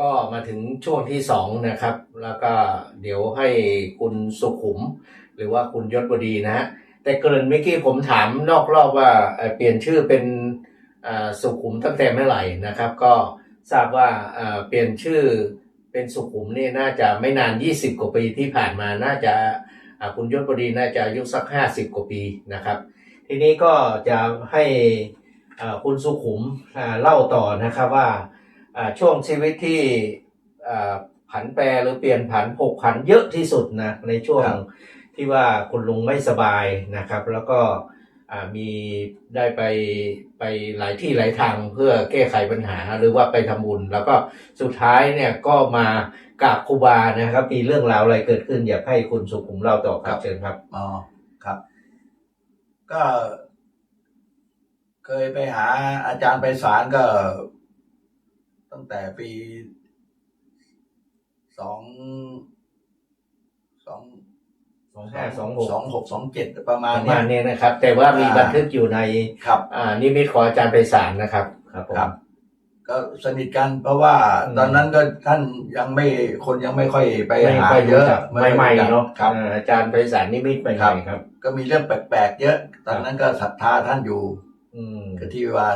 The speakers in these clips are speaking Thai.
ก็มาถึงช่วงที่สองนะครับ แล้วก็เดี๋ยวให้คุณสุขุม หรือว่าคุณยศบดีนะฮะแต่เกริ่นเมื่อกี้ผมถามนอกรอบว่าเปลี่ยนชื่อเป็นสุขุมตั้งแต่เมื่อไหร่นะครับ ก็ทราบว่าเปลี่ยนชื่อเป็นสุขุมนี่น่าจะไม่นาน 20 กว่าปีที่ผ่านมาน่าจะคุณยศบดีน่าจะอายุสัก 50 กว่าปีนะครับ ทีนี้ก็จะให้คุณสุขุมเล่าต่อนะครับว่า ช่วงชีวิตที่อ่าผันแปรหรือเปลี่ยนผันผกผันเยอะที่สุดนะในช่วงครับที่ว่าคุณลุงไม่สบายนะครับ แล้วก็อ่ามีได้ไปไปหลายที่หลายทางเพื่อแก้ไขปัญหาหรือว่าไปทำบุญ แล้วก็สุดท้ายเนี่ยก็มากราบครูบานะครับ มีเรื่องราวอะไรเกิดขึ้นอยากให้คุณสุขุมเล่าต่อครับเชิญครับอ๋อครับ ก็ เคยไปหาอาจารย์ไปศาลก็ ตั้งแต่ปีสองสองสองห้าสองหกสองหกสองเจ็ดประมาปณระเนี้มายณนี้นะครับ แต่ว่ามีอ่า บันทึกอยู่ใน ครับ อ่านิมิตของอาจารย์ไพศาลนะครับ ครับผม ครับ ก็สนิทกันเพราะว่าอืม ตอนนั้นก็ท่านยังไม่คนยังไม่ค่อยไปไม่หาค่อยเยรู้อะจักไม่ค่อยใหม่รู้จักๆเนาะครับ อ่าอาจารย์ไพศาลนิมิตใหม่ครับ ๆครับ ก็มีเรื่องแปลกๆเยอะ ตอนนั้นก็ศรัทธาท่านอยู่อืม ก็ที่ว่า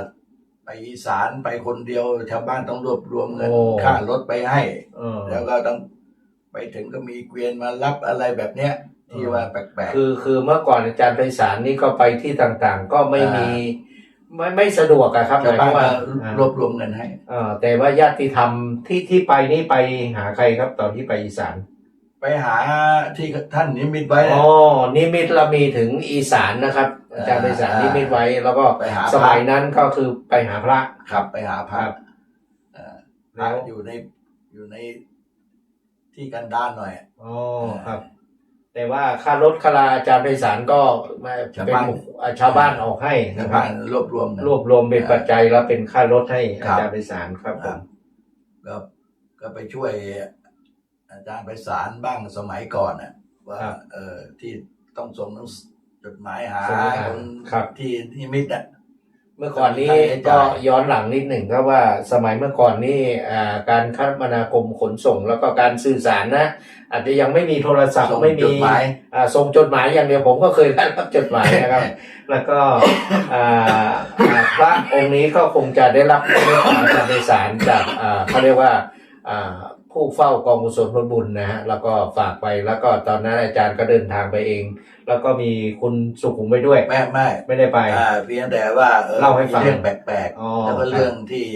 ไปอีสานไปคนเดียวชาวบ้านต้องรวบรวมเงินโอ้ ค่ารถไปให้ เออ แล้วก็ต้องไปถึงก็มีเกวียนมารับอะไรแบบเนี้ย ที่อืมว่าแปลก คือคือเมื่อก่อนอาจารย์ไพศาลนี่ก็ไปที่ต่างๆ ก็ไม่อ่ามีมีไม่ไม่สะดวกอะครับๆหชาวมายคบ้าวานมก็ว่ารวบรวมเงินให้ เออแต่ว่าญาติธรรมที่ที่ไปนี่ไปหาใครครับตอนที่ไปอีสาน ไปหาที่ท่านนิมิตไว้อ๋อนิมิตเรามีถึงอีสานนะครับอาจารย์ไพศาลอ่านินิมิตไว้แล้วก็ไปหาสมัยนั้นก็คือไปหาพระ ขับไปหาพระครับ เอ่อพแล้ระวอยู่ในอยู่ในที่กันดานหน่อยอ๋อครับ แต่ว่าค่ารถค่าลาอาจารย์ไพศาลก็มาชาวเป็นบ้าน อ่าชาวบ้านออกให้ชานะวครับ้าบนรวบรวมเงินรวบรวมเป็นปัจจัยแล้วเป็นค่ารถให้ครัอาบจารย์ไพศาลครับผครัมบ ก็ก็ไปช่วย อาจารย์ไปสารบ้างสมัยก่อนน่ะว่าครับเออที่ต้องส่งหนังสือจดหมายหาส่งหาคนครับ ที่นิมิตอะ เมื่อก่อนนี้ค่าใช้จ่ายก็ย้อนหลังนิดหนึ่งก็ว่าสมัยเมื่อก่อนนี่อ่าการคมนาคมขนส่งแล้วก็การสื่อสารนะ อาจจะยังไม่มีโทรศัพท์ส่งไม่จมีดหมาย อ่าส่งจดหมายอย่างเดียวผมก็เคยได้รับจดหมายนะครับ แล้วก็อ่าอ่าพระองค์นี้ก็คงจะได้รับเมตตาจากในสารจากอ่าเขาเรียกว่าอ่า ผู้เฝ้ากองกุศลผลบุญนะฮะแล้วก็ฝากไปแล้วก็ตอนนั้นอาจารย์ก็เดินทางไปเอง แล้วก็มีคุณสุขุมไปด้วย ไม่ไม่ไม่ได้ไป อ่าเพียงแต่ว่าออเล่าให้ฟังมีเรื่องแปลกอ๋อๆแล้วก็ครับเรื่องที่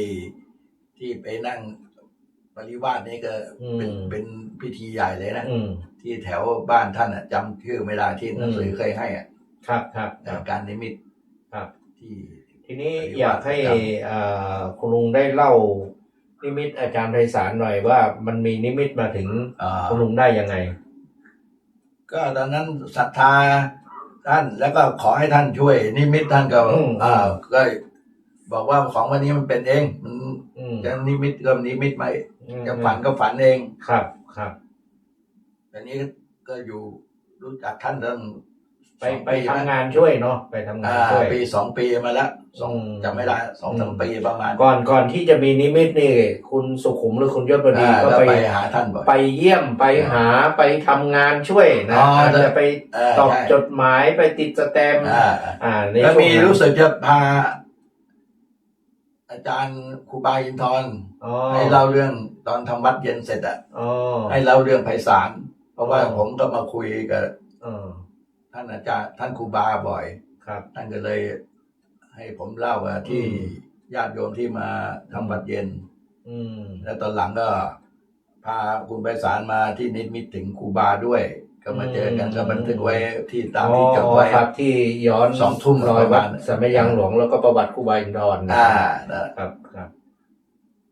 ที่ไปนั่งปริวาสนี่ก็เป็นอืม เป็นพิธีใหญ่เลยนะ อืม ที่แถวบ้านท่านอะจำชื่อไม่ได้ที่หนังสืออืมเคยให้อะครับครับคในรับ การนิมิตครับ ที่ ทีนี้ปฏิบัติอยากให้ครับเอ่อคุณลุงได้เล่า นิมิตอาจารย์ไพศาลหน่อยว่ามันมีนิมิตมาถึงอ่า คุณลุงได้ยังไง ก็ตอนนั้นศรัทธาท่านแล้วก็ขอให้ท่านช่วย นิมิตท่านก็อืม อ่าก็บอกว่าของวันนี้มันเป็นเองมันอืมจะนิมิตก็นิมิตไม่อืมจะฝันก็ฝันเองครับครับ อันนี้ก็อยู่รู้จักท่านตั้ง ไปสองไปปีทำนะงานช่วยเนาะไปทำงานอ่าช่วย ปีสองปีมาแล้วสองอืม จำไม่ได้สองสามอืมปีประมาณก่อนก่อนที่จะมีนิมิตนี่ คุณสุขุมหรือคุณยศบดีอ่าก็ก็ไปไปหาท่านบ่อย ไปเยี่ยมไปหาไปทำงานช่วยนะอ๋อออาจจะไปเออตอบใช่ จดหมายไปติดสแตมป์อ่าอ่าในแล้วช่วงมีนั้นรู้สึกจะพา อาจารย์ครูบาอินทร์อ๋อให้เล่าเรื่องตอนทำวัดเย็นเสร็จอะอ๋อให้เล่าเรื่องไพศาลเพราะว่าอ๋อผมก็มาคุยกับ เออ ท่านอาจารย์ท่านครูบาบ่อย ครับ ท่านก็เลย ให้ผมเล่าว่าที่อืมญาติโยมที่มาทำวัดเย็น อืม แล้วตอนหลังก็ พาคุณไพศาลมาที่นิมิตถึงครูบาด้วย ก็มาเจอกันก็บันทึกไว้ที่ตามที่จดไว้ อ๋อครับที่ย้อนสองทุ่มรอยประวัมาดณสมัยยังหลวงแล้วก็ประวัติครูบาอินทร์นะอ่านะ ครับครับ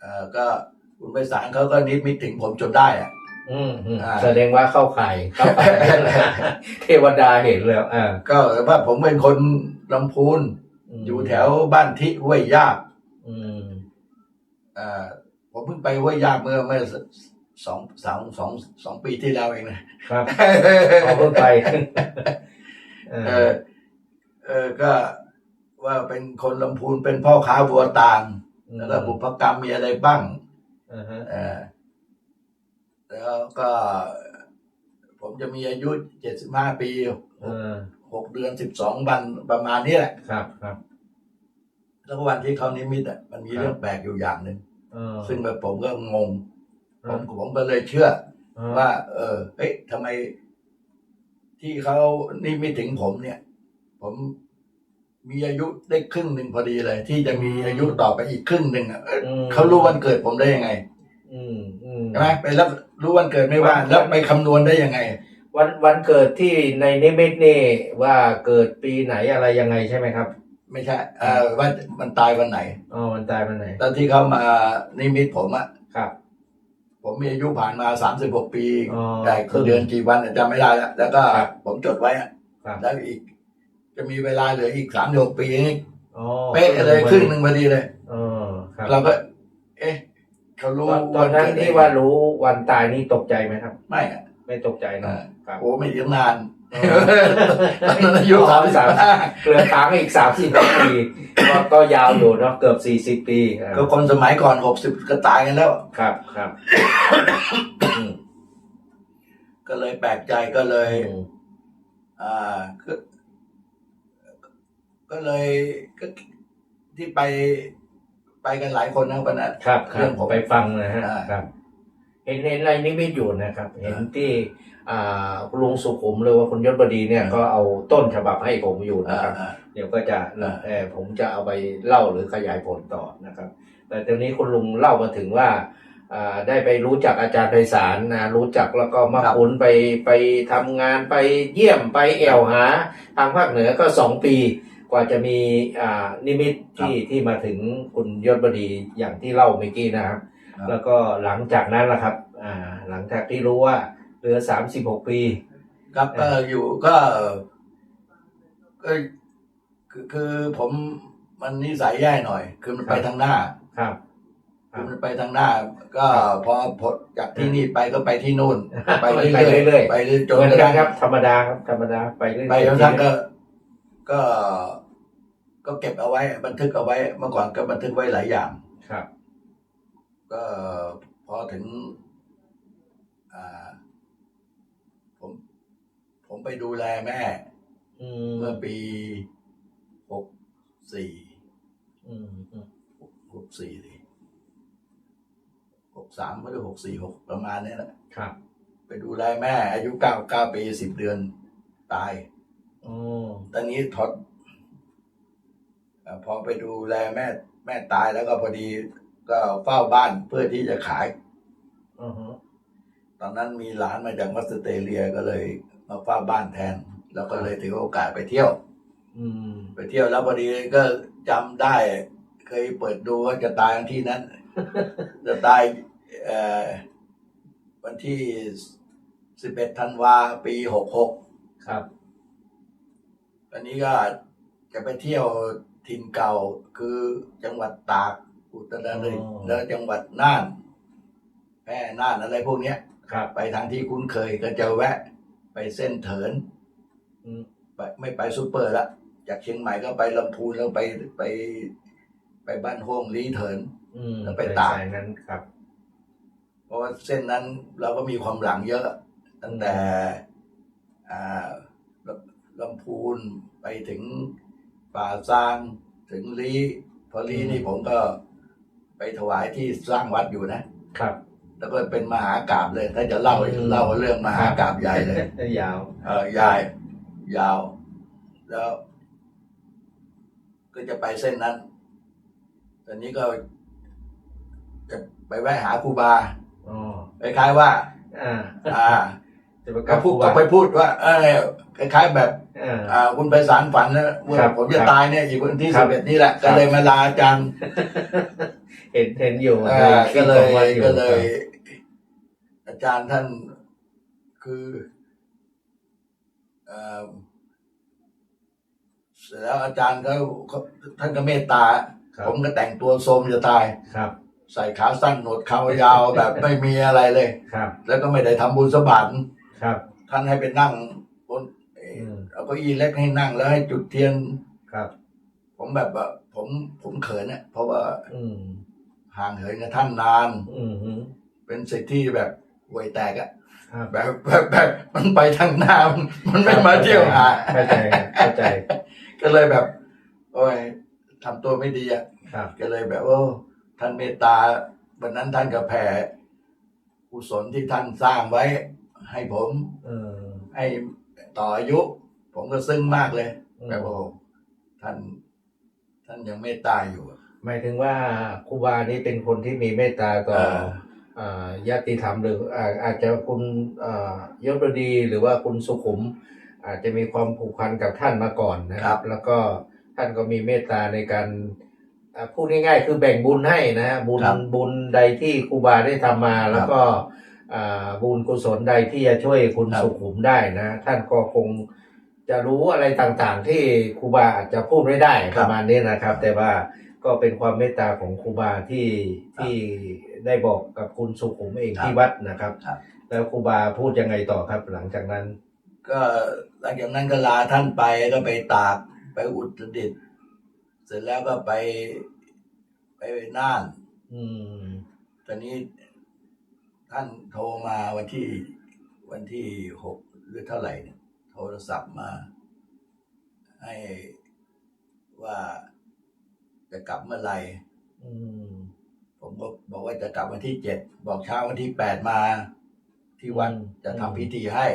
เอ่อก็คุณไพศาลเขาก็นิมิตถึงผมจนได้อะ อืมอืมอ่า แสดงว่าเข้าข่ายเข้าข่าย เทวดาเห็นแล้วอ่าก็ว่าผมเป็นคนลำพูน มอยู่แถวบ้านทิห้วยยากอืมเอ่อผมเพิ่งไปห้วยยากเมื่อเมื่อสองสองสองสองปีที่แล้วเองนะ ครับเอาเพิ่งไปเอเอออเออก็ว่าเป็นคนลำพูนเป็นพ่อค้าวัวต่างแล้วก็บุพกรรมมีอะไรบ้าง อ่าฮะ เออ แล้วก็ ผมจะมีอายุเจ็ดสิบห้าปีเออหกเดือนสิบสองวันประมาณนี้แหละ ครับครับ แล้วก็วันที่เขานิมิตอะมันมีครับเรื่องแปลกอยู่อย่างหนึ่งเออ ซึ่งแบบผมก็งงเอผอมผมก็เลยเชื่อ เออว่า เออเฮ้ยทำไม ที่เขานี่ไม่ถึงผมเนี่ย ผมมีอายุได้ครึ่งหนึ่งพอดีเลย ที่จะมีอายุต่อไปอีกครึ่งหนึ่งอะเอ้ยอืมเขารู้วันเกิดผมได้ยังไง อืมอืมใช่ไหมไปแล้วรู้วันเกิดไม่ว่า แล้วไปคำนวณได้ยังไง วันวันเกิดที่ในนิมิตนี่ว่าเกิดปีไหนอะไรยังไงใช่ไหมครับไม่ใช่เออว่ามันตายวันไหน อ๋อมันตายวันไหนตอนที่เขามานิมิตผมอะครับ ผมมีอายุผ่านมาสามสิบหกปีอ๋อแต่ครึ่งเดือนกี่วันอะจำไม่ได้แล้วแล้วก็ครับผมจดไว้อะครับแล้วอีก จะมีเวลาเหลืออีกสามหกปีนี่อ๋อเป๊ะเลยครึ่งหนึ่งพอดีเลย เออครับเราก็เอ๊ะ เขารู้ตอนตอนนั้นเกิดได้ที่ว่ารู้วันตายนี่ตกใจไหมครับ ไม่อะไม่ตกใจเนอะอ่าครับโอ้ไม่ถึงนานเอตอนนั้นอายุอ๋สาอมสิบสามห้าเหลือค้างอีกสามสิบปีก็ก็ยาวอยู่เนาะเกือบสี่สิบ40ปีอ่าก็คนสมัยก่อนหกสิบก็ตายกันแล้ว ครับครับอืมก็เลยแปลกใจก็เลยอืมอ่าก็ก็เลยก็ที่ไป ไปกันหลายคนนะวันนั้นครับคเรื่รัอบงผมไปฟังนะฮะอ่า ครับ เห็นเห็นอะไรนิมิตอยู่นะครับ เห็นอ่าที่อ่าคุณลุงสุขุมหรือว่าคุณยศบดีเนี่ยอ่าก็เอาต้นฉบับให้ผมอยู่อ่านะครับ อ่า เดี๋ยวก็จะอ่า เออผมจะเอาไปเล่าหรือขยายผลต่อนะครับ แต่ตอนนี้คุณลุงเล่ามาถึงว่าอ่าได้ไปรู้จักอาจารย์ไพศาลนะรู้จักแล้วก็มาคุ้นไปไปทำงานไปเยี่ยมไปแอวหา ทางภาคเหนือก็สองปี กว่าจะมีอ่านิมิตที่ที่มาถึงคุณยศบดีอย่างที่เล่าเมื่อกี้นะครับ ครับ แล้วก็หลังจากนั้นล่ะครับ อ่า หลังจากที่รู้ว่าเหลือสามสิบหกปี ครับก็อยู่ก็ก็คือคือผมมันนิสัยแย่หน่อย คือมันไปครับทางหน้า ครับคคืรัอบมันไปทางหน้า ก็พอพอจากที่นี่ไปก็ไปที่นู่น ไปไปเรื่อยเรื่อยๆไปเรื่อยๆจนเหมือนกระกัทั่นงครับธรรมดาครับธรรมดาไปเรื่อยๆไปจนกระทั่งก็ ก็ ก็เก็บเอาไว้ บันทึกเอาไว้ เมื่อก่อนก็บันทึกไว้หลายอย่าง ครับ ก็พอถึงอ่าผม ผมไปดูแลแม่อืมเมื่อปีหกสี่อืมอืมหกสี่หกสามก็ได้หกสี่หกประมาณนี้แหละ ครับ ไปดูแลแม่ อายุเก้าเก้าปีสิบเดือน ตายโอ้ ตอนนี้ทดเอ่อพอไปดูแลแม่แม่ตายแล้วก็พอดีก็เฝ้าบ้านเพื่อที่จะขายอือฮะตอนนั้นมีหลานมาจากออสเตรเลียก็เลยมาเฝ้าบ้านแทน แล้วก็เลยถือโอกาสไปเที่ยวอืมไปเที่ยวแล้วพอดีก็จำได้ เคยเปิดดูว่าจะตายที่นั้น จะตายเอ่อวันที่สิบเอ็ดธันวาปีหกหกครับ อันนี้ก็จะไปเที่ยวถิ่นเก่าคือจังหวัดตากอุตรดิตถ์อ๋อ แล้วจังหวัดน่านแพร่น่านอะไรพวกเนี้ย ครับไปทางที่คุ้นเคยก็จะแวะ ไปเส้นเถินอืมไปไม่ไปซูเปอร์ละจากเชียงใหม่ก็ไปลำพูนแล้วไปไป ไปบ้านโฮงลีเถิน อืมแล้วไปตากสายๆนั้นครับ เพราะว่าเส้นนั้นเราก็มีความหลังเยอะ ตั้งแต่อ่า ลำลำพูนไปถึงป่าซางถึงลีพอลีอืมนี่ผมก็ไปถวายที่สร้างวัดอยู่นะครับ แล้วก็เป็นมหากราบเลย ถ้าจะเล่าอืมเล่าเรื่องมหากราบใหญ่เลยยาวเออยายยาว แล้ว ก็จะไปเส้นนั้นตอนนี้ก็จะไปแวะหาครูบาอ๋อคล้ายๆว่า อ่า อ่าจะไปก็พูดครูก็บาไปพูดว่า เออคล้ายๆแบบอ่า อ่าคุณไปสารฝันนะว่าครับผมจะครับตายเนี่ยอีกวันที่ครัสิบบเอ็ดนี่แหละ ครัก็บเลยมาลาอาจารย์เห็นเห็นอยู่อ่าก็เลสองวันยอก็เลย อาจารย์ท่านคือเอ่อเสร็จแล้วอาจารย์ก็เขาท่านก็เมตตา ครับ ผมก็แต่งตัวโทรมจะตาย ครับใส่ขาสั้นหนวดเขายาวแบบไม่มีอะไรเลย ครับ แล้วก็ไม่ได้ทำบุญสบาน ครับ ท่านให้ไปนั่งบนเอ่ออืมเอาเก้าอี้เล็กให้นั่งแล้วให้จุดเทียน ครับ ผมแบบว่าผมผมเขินเนี่ยเพราะว่าอืม ห่างเหินกับท่านนาน อืมฮึเป็นสิทธิ์ที่แบบห่วยแตกอะครับ แบบแบบแบบมันไปทางหน้ามันมันไม่มาเที่ยวหาเข้าใจเข้าใจ ก็เลยแบบ โอ้ยทำตัวไม่ดีอะครับ ก็เลยแบบโอ้ท่านเมตตาวันนั้นท่านก็แผ่กุศลที่ท่านสร้างไว้ ให้ผมเออให้ต่ออายุ ผมก็ซึ้งมากเลยแบบโอ้ท่าน ท่านยังเมตตาอยู่อะหมายถึงว่าครูบานี่เป็นคนที่มีเมตตาต่อเอออ่าญาติธรรมหรืออาอาจจะคุณอ่ายศบดีหรือว่าคุณสุขุม อาจจะมีความผูกพันกับท่านมาก่อนนะครับ แล้วก็ท่านก็มีเมตตาในการอ่าพูดง่ายๆ คือแบ่งบุญให้นะฮะบุญครับบุญใดที่ครูบาได้ทำมาแล้วก็อ่า บุญกุศลใดที่จะช่วยคุณครับสุขุมได้นะ ท่านก็คงจะรู้อะไรต่างๆ ที่ครูบาอาจจะพูดไม่ได้ประมาณนี้นะครับ แต่ว่าก็เป็นความเมตตาของครูบาที่ที่ได้บอกกับคุณสุขุมเองที่วัดนะครับครับแล้วครูบาพูดยังไงต่อครับ หลังจากนั้น ก็หลังจากนั้นก็ลาท่านไปก็ไปตากไปอุตรดิตถ์เสร็จแล้วก็ไปไปน่าน อืมตอนนี้ ท่านโทรมาวันที่วันที่หกหรือเท่าไหร่เนี่ยโทรศัพท์มา ให้ว่าจะกลับเมื่อไหร่อืมผมก็บอกว่าจะกลับวันที่เจ็ดบอกเช้าวันที่แปดมา ที่วัดจะทำพิธีให้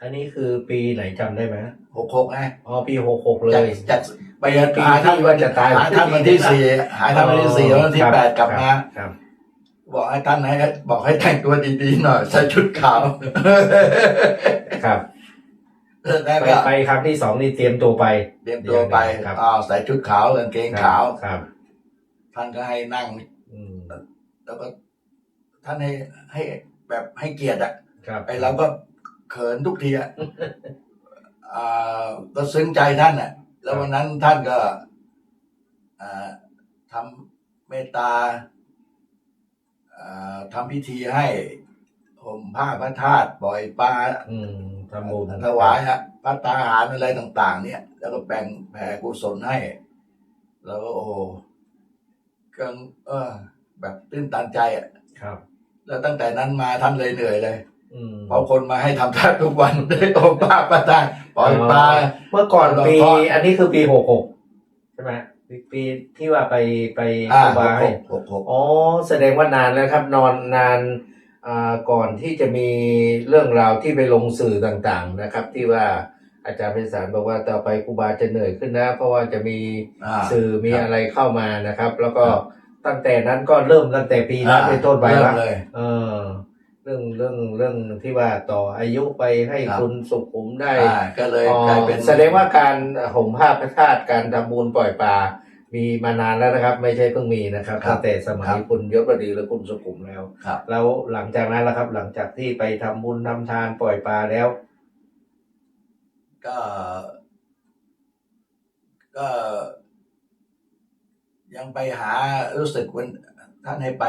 อันนี้คือปีไหนจำได้ไหมหกหกไงอ๋อปีหกหกเลจะยจะไปปีหาท่านที่ว่าจะตายหาท่านวันที่สี่หาท่านวันที่สี่วันที่แปดกลับมาครับ บอกให้ท่านให้บอกให้แต่งตัวดีๆหน่อยใส่ชุดขาวครับแล้วไปก็ไปครั้งที่สองนี่เตรียมตัวไปเตรียมตัวไปครับอ่าใส่ชุดขาวกางเกงขาวครับ ท่านก็ให้นั่งอืมแล้วก็ท่านให้ให้แบบให้เกียรติอะครับไอเราก็เขินทุกทีอะอ่าก็ซึ้งใจท่านอะแล้ววันนั้นท่านก็อ่าทำเมตตาอ่า ทำพิธีให้ห่มผ้าพระธาตุปล่อยปลาอืมทำบุญถวายฮะพระตาหารอะไรต่าง ๆ เนี่ย แล้วก็แบ่งแผ่กุศลให้ แล้วก็โอ้โหก็เออ แบบตื้นตันใจอะครับ แล้วตั้งแต่นั้นมาท่านเลยเหนื่อยเลยอืมเพราะคนมาให้ทำทานทุกวันได้โอปลาประทานปล่อยปลาเมื่อก่อนเราปีก็อันนี้คือปีหกหกใช่ไหม ปีปีที่ว่าไปไปอ่าครูบาหให้กหกหกอ๋อแสดงว่านานแล้วครับ นอนนานอ่าก่อนที่จะมีเรื่องราวที่ไปลงสื่อต่างๆนะครับ ที่ว่าอาจารย์เพิสารบอกว่าต่อไปครูบาจะเหนื่อยขึ้นนะ เพราะว่าจะมีอ่า สื่อมีครับอะไรเข้ามานะครับ แล้วก็ครับ ตั้งแต่นั้นก็เริ่มตั้งแต่ปีนั้นเป็นต้นไปเริ่แล้มวเลย เออ เรื่องเรื่องเรื่องที่ว่าต่ออายุไปให้ครับ คุณสุขุมได้อ่าก็เลยอ๋อกลายเป็นแสดงว่าการห่มผ้าพระธาตุการทำบุญปล่อยปลามีมานานแล้วนะครับ ไม่ใช่เพิ่งมีนะครับครับตั้งแต่สมัครัยบคุณยศบดีและคุณสุขุมแล้ว ครับ แล้วหลังจากนั้นล่ะครับ หลังจากที่ไปทำบุญทำทานปล่อยปลาแล้ว ก็ ก็ ยังไปหารู้สึกวันท่านให้ไป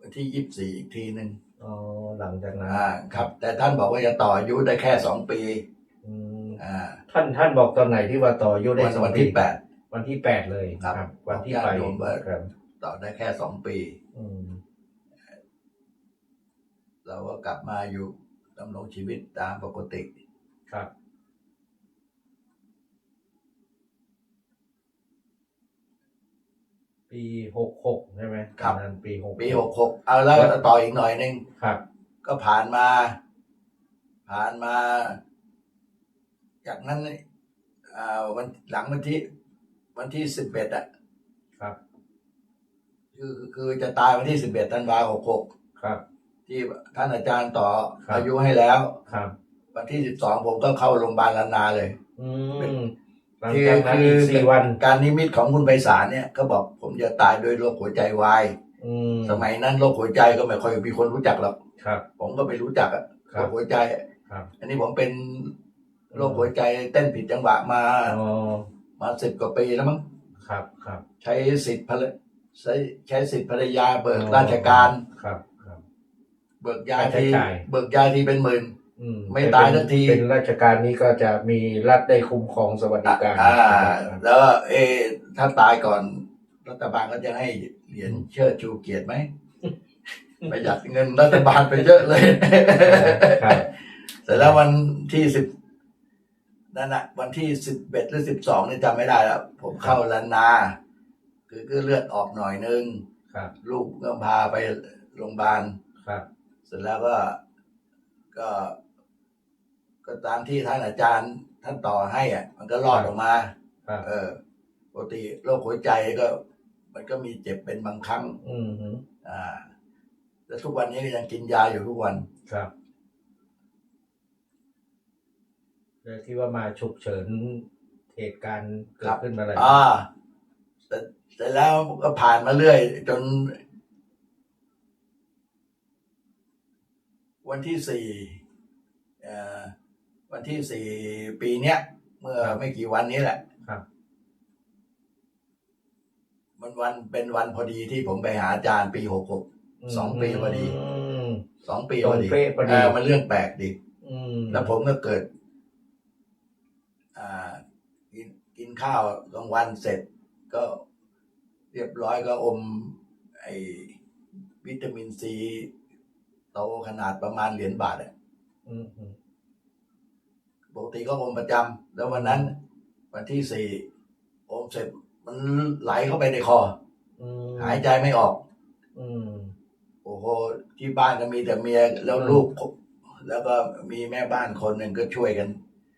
วันที่ยี่สิบสี่อีกทีหนึ่ง อ๋อหลังจากนั้นอ่าครับ แต่ท่านบอกว่าจะต่ออายุได้แค่สองปีอืมอ่าท่านท่านบอกตอนไหนที่ว่าต่ออายุได้วันสองวันปีที่แปด วันที่แปดเลยครับวันที่ญาติไปโยมว่าครับต่อได้แค่สองปี อืมเราก็กลับมาอยู่ดำรงชีวิตตามปกติ ครับ ปีหกหกใช่ไหมครับ ตอนนั้นปีหกปีหกหกเอาแล้วต่ออีกหน่อยหนึ่งครับ ก็ผ่านมา ผ่านมา จากนั้นอ่าวันหลังวันที่ วันที่สิบเอ็ดอะครับคือคือคือจะตายวันที่สิบเอ็ดธันวาหกหกครับ ที่ท่านอาจารย์ต่อครับ อายุให้แล้ว ครับ วันที่สิบสองผมก็เข้าโรงพยาบาลลานาเลย อืเป็นม หลังจากนั้นอีกสี่วัน การนิมิตของคุณไพศาลเนี่ยก็บอกผมจะตายด้วยโรคหัวใจวายอืมสมัยนั้นโรคหัวใจก็ไม่ค่อยมีคนรู้จักหรอกครับ ผมก็ไม่รู้จักอะคโรรับคหัวใจอะครับอันนี้ผมเป็นโรคหัวใจเต้นผิดจังหวะมาอ๋อมาสิบกว่าปีแล้วมั้งครับครับ ใช้สิทธิ์ภรรใช้ใช้สิทธิ์ภรรยาเบิกราชการครับ ครับ เบิกยาค่าใช้ทีจ่ายเบิกยาทีเป็นหมื่นอืม ไม่ตายสักที เป็นราชการนี้ก็จะมีรัฐได้คุ้มครองสวัสดิการอ่าแล้วเออถ้าตายก่อน รัฐบาลก็จะให้เหรียญเชิดชูเกียรติไหมประหยัดเงินรัฐบาลไปเยอะเลยครับเสร็จแล้ววันที่สิบนั่นนะวันที่สิบเอ็ดหรือสิบสองนี่จำไม่ได้แล้ว ผมเข้าลันนา คือก็เลือดออกหน่อยนึงครับลูกก็พาไปโรงพยาบาลครับเสร็จแล้วก็ก็ ก็ตามที่ท่านอาจารย์ท่านต่อให้อะ มันก็รอดออกมาครับ เออปกติโรคหัวใจก็ มันก็มีเจ็บเป็นบางครั้ง อืมฮึอ่า แล้วทุกวันนี้ก็ยังกินยาอยู่ทุกวัน ครับแล้วที่ว่ามาฉุกเฉินเหตุการณ์เกิดขึ้นมาอะไรอ่าแต่แต่แล้วก็ผ่านมาเรื่อย จน วันที่สี่เอ่อ วันที่สี่ปีเนี้ย เมื่อไม่กี่วันนี้แหละครับ มันวันเป็นวันพอดีที่ผมไปหาอาจารย์ปีหกหกสองปีพอดีมสองปีพอดีตรงเป๊ะพอดีเมันเรื่องแปลกดีอืมแล้วผมก็เกิด อ่า กินกินข้าวกลางวันเสร็จ ก็เรียบร้อยก็อม ไอวิตามินซีโตขนาดประมาณเหรียญบาทอะอืมฮึ ปกติก็อมประจำแล้ววันนั้น วันที่สี่อมเสร็จมันไหลเข้าไปในคออืมหายใจไม่ออก อืมโอ้โหที่บ้านก็มีแต่เมียแล้วอืมลูกแล้วก็มีแม่บ้านคนหนึ่งก็ช่วยกัน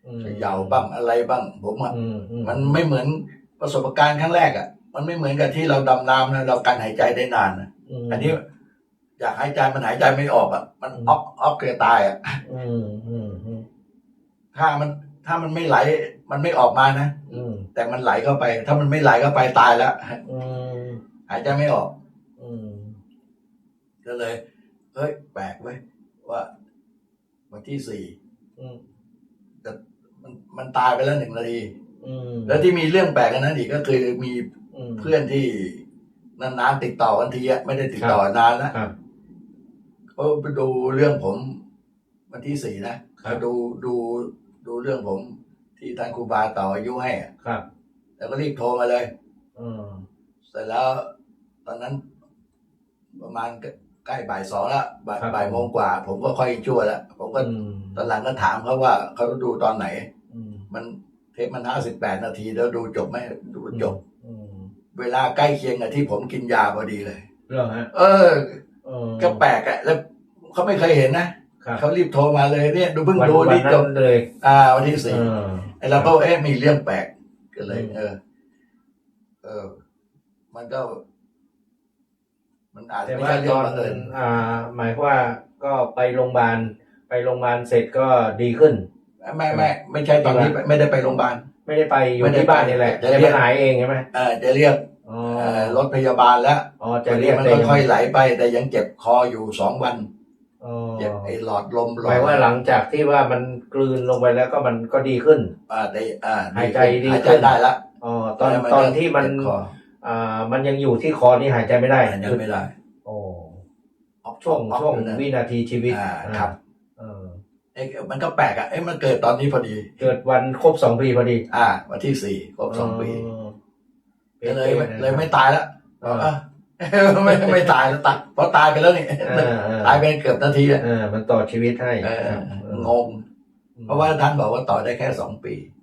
อืมเขย่าบ้างอะไรบ้าง ผมอะอืมอืมันไม่เหมือนประสบการณ์ครั้งแรกอะมันไม่เหมือนกับที่เราดำน้ำนะเราการหายใจได้นานนะมอันนี้อยากหายใจมันหายใจไม่ออกอะมันอืมออกออกเกลือตายอะอืมอืมอืม ถ้ามันถ้ามันไม่ไหล มันไม่ออกมานะอืมแต่มันไหลเข้าไป ถ้ามันไม่ไหลเข้าไปตายแล้วอืมหายใจไม่ออก อืมก็เลยเฮ้ยแปลกเว้ยว่าวันที่สี่อืมมันมันตายไปแล้วหนึ่งนาทีอืมแล้วที่มีเรื่องแปลกกันนั้นอีกก็คือมีอืมเพื่อนที่นานๆติดต่อกันทีอะไม่ได้ติดต่อนานแล้วครับ เขาไปดูเรื่องผมวันที่สี่นะครับ เขาดูดูดูเรื่องผมที่ท่านครูบาต่ออายุให้อะครับ แล้วก็รีบโทรมาเลย อืมเสร็จแล้ว ตอนนั้น ประมาณใกล้บ่ายสองแล้วบ่ายบ่ายโมงกว่า ผมก็ค่อยชั่วแล้วผมก็อืมตอนหลังก็ถามเขาว่าเขาดูตอนไหน อืมมันเทปมันห้าสิบแปดนาทีแล้วดูจบไหมดูจบ อืมเวลาใกล้เคียงกับที่ผมกินยาพอดีเลยเรื่องฮะเออ เออก็แปลกอะแล้วเขาไม่เคยเห็นนะ ครับเขารีบโทรมาเลยเนี่ยดูเพิ่งวันดูวันนี่นั้จบนเลยอ่าวันที่สี่ เออไอ้เราก็เอ๊ะมีเรื่องแปลกก็เลยอืมเออ เออ มันก็ มันอาจจะแต่ไม่ว่าใช่เรื่ตองอนบังเอิญอ่า หมายว่าก็ไปโรงพยาบาลไปโรงพยาบาลเสร็จก็ดีขึ้น ไม่ไม่ไม่ใช่ตอนนี้ไม่ได้ไปโรงพยาบาล ไม่ได้ไปอยู่ไม่ได้ที่บ้านนี่แหละไปแต่มันหายเองใช่ไหมเออจะเรียกอ๋อเอ่อรถพยาบาลแล้วอ๋อจะวันเรีนี้ยกมันแต่ยังค่อยๆไหลไป แต่ยังเจ็บคออยู่สองวัน อ๋อเจ็บไอ้หลอดลมหมายว่าหลังจากที่ว่ามันกลืนลงไปแล้วก็มันก็ดีขึ้น อ่าได้อ่าหายใจดีหายใจขึ้นได้ละอ๋อตอนแล้วตอนก็ที่มัน เจ็บคออ่า มันยังอยู่ที่คอนี่หายใจไม่ได้หายใจไม่ได้โอ้ออกช่วงออกช่วงอยู่นะวินาทีชีวิตอ่าครับ เออเอ้ยมันก็แปลกอะเอ้ยมันเกิดตอนนี้พอดี เกิดวันครบสองปีพอดีอ่า วันที่สี่ครบสองปีเออก็เลยไม่ป๊ะๆเลยไม่ตายแล้วเอออะ ไม่ไม่ตายแล้วตายเพราะตายไปแล้วนี่เออเออ ตายไปเกือบนาทีอะเออมันต่อชีวิตให้เออครับเอองง เพราะว่าท่านบอกว่าต่อได้แค่สองปีอ